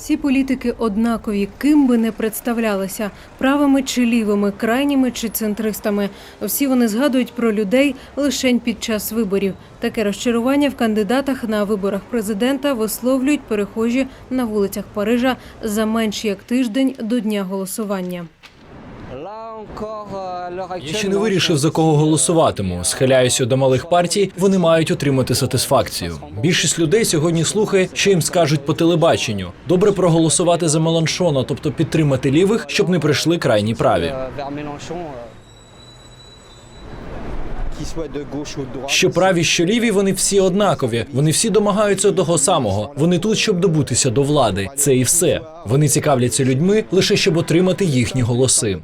Всі політики однакові, ким би не представлялися правими чи лівими, крайніми чи центристами. Всі вони згадують про людей лише під час виборів. Таке розчарування в кандидатах на виборах президента висловлюють перехожі на вулицях Парижа за менш як тиждень до дня голосування. Я ще не вирішив за кого голосуватиму. Схиляюся до малих партій. Вони мають отримати сатисфакцію. Більшість людей сьогодні слухає, що їм скажуть по телебаченню. Добре проголосувати за Меланшона, тобто підтримати лівих, щоб не прийшли крайні праві. Що праві, що ліві, вони всі однакові. Вони всі домагаються того самого. Вони тут, щоб добутися до влади. Це і все. Вони цікавляться людьми лише щоб отримати їхні голоси.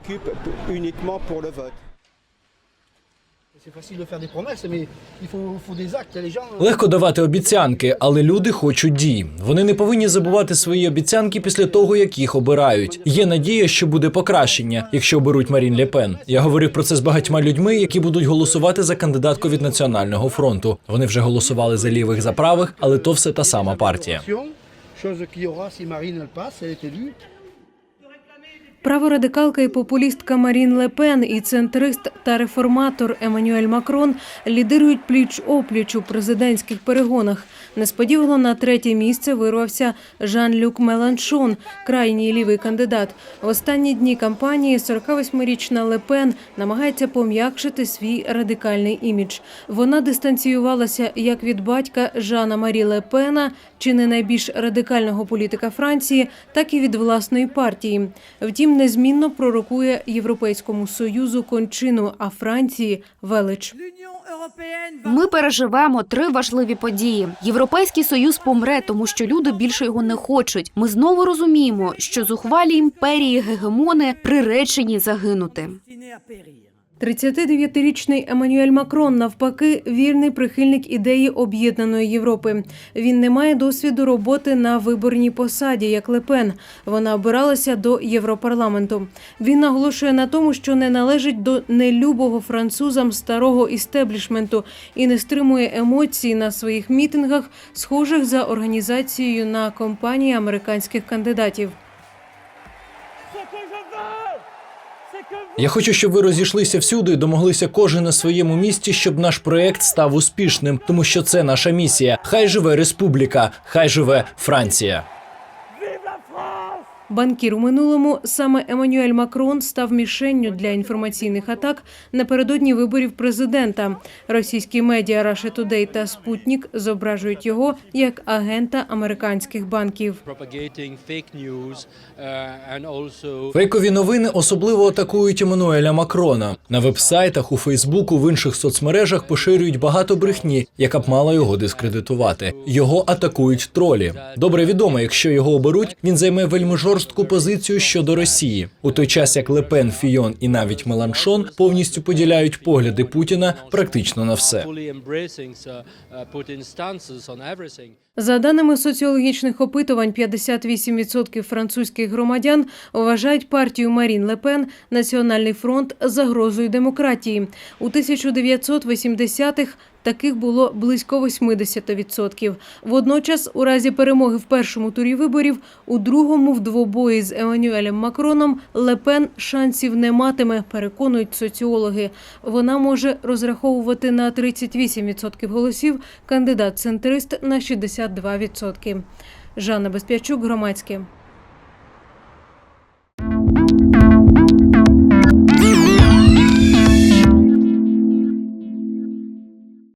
Легко давати обіцянки, але люди хочуть дій. Вони не повинні забувати свої обіцянки після того, як їх обирають. Є надія, що буде покращення, якщо оберуть Марін Лепен. Я говорив про це з багатьма людьми, які будуть голосувати за кандидатку від національного фронту. Вони вже голосували за лівих за правих, але то все та сама партія. Chose qu'il y Праворадикалка і популістка Марін Лепен і центрист та реформатор Еммануель Макрон лідирують пліч опліч у президентських перегонах. Несподівано на третє місце вирвався Жан-Люк Меланшон, крайній лівий кандидат. В останні дні кампанії 48-річна Лепен намагається пом'якшити свій радикальний імідж. Вона дистанціювалася як від батька Жана Марі Лепена, чи не найбільш радикального політика Франції, так і від власної партії. Втім, незмінно пророкує Європейському союзу кончину, а Франції велич. Ми переживемо три важливі події. Європейський союз помре, тому що люди більше його не хочуть. Ми знову розуміємо, що зухвалі імперії гегемони приречені загинути. 39-річний Еммануель Макрон, навпаки, вірний прихильник ідеї об'єднаної Європи. Він не має досвіду роботи на виборній посаді, як Лепен. Вона обиралася до Європарламенту. Він наголошує на тому, що не належить до нелюбого французам старого істеблішменту і не стримує емоцій на своїх мітингах, схожих за організацією на компанії американських кандидатів. Я хочу, щоб ви розійшлися всюди і домоглися кожен на своєму місці, щоб наш проект став успішним, тому що це наша місія. Хай живе республіка, хай живе Франція. Банкір у минулому саме Еммануель Макрон став мішенню для інформаційних атак напередодні виборів президента. Російські медіа Russia Today та Спутник зображують його як агента американських банків. uh, Фейкові новини особливо атакують Еммануеля Макрона. На вебсайтах, у Фейсбуку, в інших соцмережах поширюють багато брехні, яка б мала його дискредитувати. Його атакують тролі. Добре відомо, якщо його оберуть, він займе вельми жорстку позицію щодо Росії. У той час як Лепен, Фійон і навіть Меланшон повністю поділяють погляди Путіна практично на все. За даними соціологічних опитувань, 58% французьких громадян вважають партію Марін Лепен Національний фронт загрозою демократії. У 1980-х таких було близько 80%. Водночас, у разі перемоги в першому турі виборів, у другому в двобої з Еммануелем Макроном Лепен шансів не матиме, переконують соціологи. Вона може розраховувати на 38% голосів, кандидат-центрист на 62%. Жанна Безпячук, громадське.